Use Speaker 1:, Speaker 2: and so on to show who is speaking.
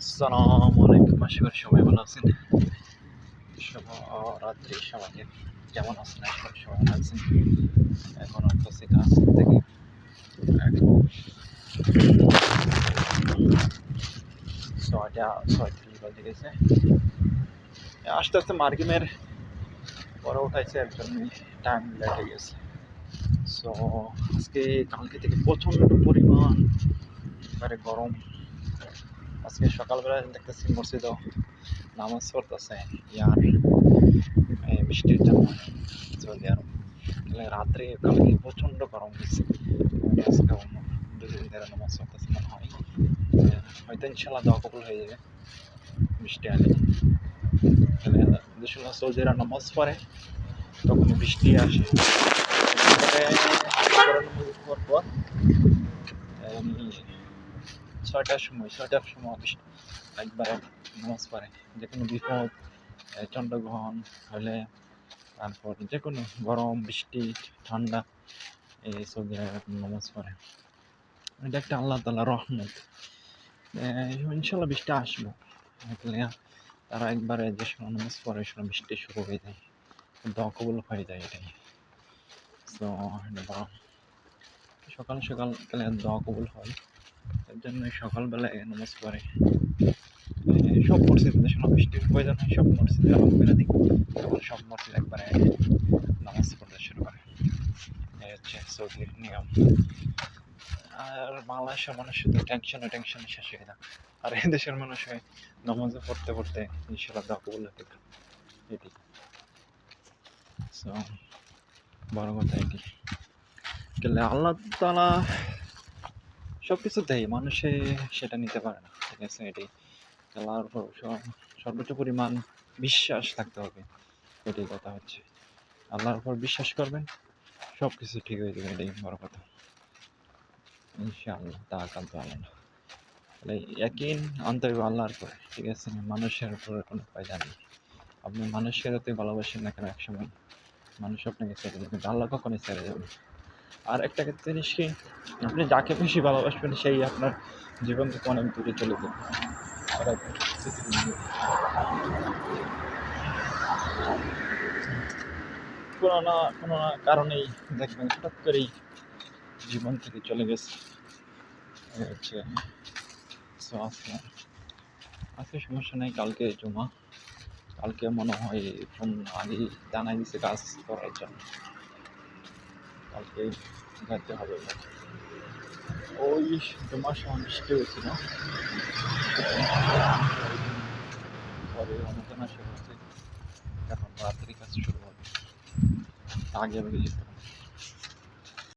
Speaker 1: আসসালামু আলাইকুম সবাই ভালো আছেন। শুভ রাত্রি সবাইকে। আছেন? সবাই ভালো আছেন। এখন কাজ থেকে। ছয়টা, ছয়ত্রিশ বাজে গেছে। আস্তে আস্তে মার্কিমের পরে উঠাইছে একজন, টাইম লেটে গেছে। সো আজকে কালকে থেকে প্রচণ্ড পরিমাণ এবারে গরম। আজকে সকালবেলা দেখতেছি মসজিদ নামাজ পড়তেছে, ইয়ার বৃষ্টির জন্য সৌদি আরব তাহলে রাত্রে কালকে প্রচণ্ড গরম হয়েছে। আজকে অন্য দুদিন ধরে নামাজ পড়তেছে, মনে হয়। হয়তো ইনশাল্লাহ দোয়া কবুল হয়ে যাবে, বৃষ্টি আলে। তাহলে সৌদিরা নামাজ পড়ে তখন বৃষ্টি আসে। তারপরে পর। ছয়টার সময় ছয়টার সময় একবারে নামাজ পড়ে। যে কোনো বিপদ চন্দ্রগ্রহণ হলে তারপর যে কোনো গরম, বৃষ্টি, ঠান্ডা এই সৌদি আরব নামাজ পড়ে। এটা একটা আল্লাহ তালা রহমত। ইনশাল্লাহ বৃষ্টি আসব। তারা একবারে যে সময় নামাজ পড়ে সময় বৃষ্টি শুরু হয়ে যায়। দোয়া কবুল হয়ে যায় এটাই। তো সকাল সকাল তাহলে দোয়া কবুল হয়। এর জন্য সকালবেলায় নামাজ পড়ে। সব মসজিদে শোনা, বৃষ্টির প্রয়োজন হয়, সব মসজিদে আরম্ভ করে দিই তখন সব মসজিদ একবারে নামাজ পড়তে শুরু করে। এই হচ্ছে সৌদির নিয়ম। আর বাংলাদেশের মানুষ শুধু টেনশনে টেনশনে শেষ হয়ে না আর এই দেশের মানুষ হয় নামাজে পড়তে পড়তে ইনশাল্লাহ দোয়া কবুল হতে এটি সো বড় কথা এটি গেলে আল্লাহ তালা সব কিছু দেয়, মানুষে সেটা নিতে পারে না। ঠিক আছে এটি আল্লাহর উপর সর্বোচ্চ পরিমাণ বিশ্বাস থাকতে হবে, এটাই কথা হচ্ছে। আল্লাহর উপর বিশ্বাস করবেন সব কিছু ঠিক হয়ে যাবে, এটাই বড় কথা। ইনশাআল্লাহ, তা আকান্ত আল্লাহ না। তাহলে একই আনতে আল্লাহর উপরে, ঠিক আছে? মানুষের উপরে কোনো ফায়দা নেই। আপনি মানুষকে ভালোবাসেন না কেন একসময়? মানুষ আপনাকে ছেড়ে দেবে। আল্লাহ কখনোই ছেড়ে যাবে। আর একটা ক্ষেত্রে কি আপনি যাকে বেশি ভালোবাসবেন, সেই আপনার জীবন থেকে অনেক দূরে চলে যাবে। কোনো না কোনো না কারণেই দেখবেন হঠাৎ করেই জীবন থেকে চলে গেছে। হচ্ছে so আজকে আজকে সমস্যা নেই, কালকে জমা। কালকে মনে হয় ফোন আগে জানাই দিছে কাজ করার জন্য। কালকে যেতে হবে। ওই তোমার সময় বৃষ্টি হয়েছিল। পরে অনুদান আসে এখন রাত্রি কাজ শুরু হবে। আগে আগে যেতে হবে